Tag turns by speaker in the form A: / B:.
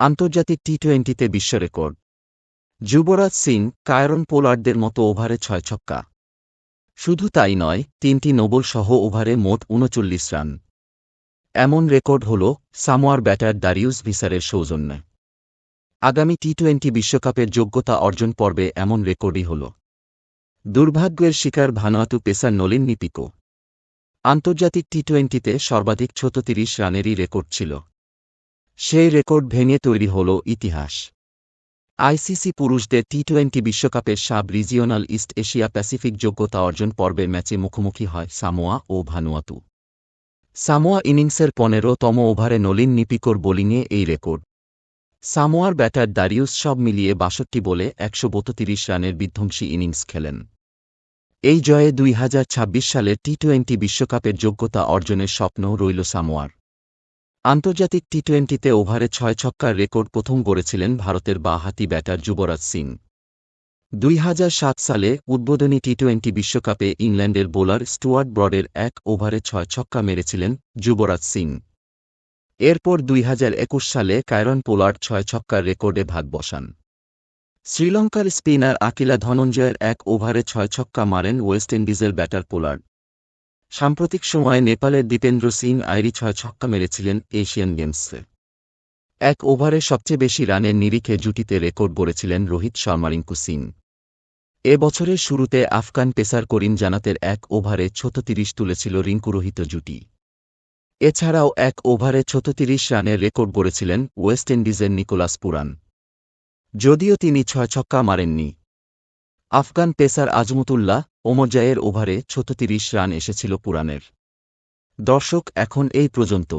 A: আন্তর্জাতিক টি টোয়েন্টিতে বিশ্ব রেকর্ড। যুবরাজ সিং কায়রন পোলার্ডদের মতো ওভারে ছয় ছক্কা। শুধু তাই নয়, তিনটি নোবল সহ ওভারে মোট উনচল্লিশ রান। এমন রেকর্ড হল সামোয়ার ব্যাটার দারিউস ভিসারের সৌজন্যে। আগামী টি টোয়েন্টি বিশ্বকাপের যোগ্যতা অর্জন পর্বে এমন রেকর্ডই হল। দুর্ভাগ্যের শিকার ভানুয়াতু পেসার নলিন নিপিকো। আন্তর্জাতিক টি টোয়েন্টিতে সর্বাধিক ছত্রিশ রানেরই রেকর্ড ছিল। সেই রেকর্ড ভেঙে তৈরি হল ইতিহাস। আইসিসি পুরুষদের টি টোয়েন্টি বিশ্বকাপের sub regional East Asia Pacific যোগ্যতা অর্জন পর্বে ম্যাচে মুখোমুখি হয় সামোয়া ও ভানুয়াতু। সামোয়া ইনিংসের পনেরোতম ওভারে নলিন নিপিকোর বোলিংয়ে এই রেকর্ড। সামোয়ার ব্যাটার দারিউস সব মিলিয়ে বাষট্টি বলে একশো বত্রিশ রানের বিধ্বংসী ইনিংস খেলেন। এই জয়ে দুই সালের টি টোয়েন্টি বিশ্বকাপের যোগ্যতা অর্জনের স্বপ্ন রইল সামোয়ার। আন্তর্জাতিক টি টোয়েন্টিতে ওভারে ছয় ছক্কার রেকর্ড প্রথম গড়েছিলেন ভারতের বাঁহাতি ব্যাটার যুবরাজ সিং। দুই হাজার সাত সালে উদ্বোধনী টি টোয়েন্টি বিশ্বকাপে ইংল্যান্ডের বোলার স্টুয়ার্ট ব্রডের এক ওভারে ছয় ছক্কা মেরেছিলেন যুবরাজ সিং। এরপর দুই হাজার একুশ সালে কায়রন পোলার্ড ছয় ছক্কার রেকর্ডে ভাগ বসান। শ্রীলঙ্কার স্পিনার আকিলা ধনঞ্জয়ের এক ওভারে ছয় ছক্কা মারেন ওয়েস্ট ইন্ডিজের ব্যাটার পোলার্ড। সাম্প্রতিক সময়ে নেপালের দীপেন্দ্র সিং আইরি ছয় ছক্কা মেরেছিলেন এশিয়ান গেমসে। এক ওভারে সবচেয়ে বেশি রানের নিরিখে জুটিতে রেকর্ড গড়েছিলেন রোহিত শর্মারিঙ্কু সিং। এ বছরের শুরুতে আফগান পেসার করিম জানাতের এক ওভারে ছত্রিশ তুলেছিল রিঙ্কু রোহিত জুটি। এছাড়াও এক ওভারে ছত্রিশ রানের রেকর্ড গড়েছিলেন ওয়েস্ট ইন্ডিজের নিকোলাস পুরান। যদিও তিনি ছয় ছক্কা মারেননি। আফগান পেসার আজমতুল্লাহ ওমরজায়ের ওভারে ছত্রিশ রান এসেছিল পুরাণের। দর্শক এখন এই পর্যন্ত।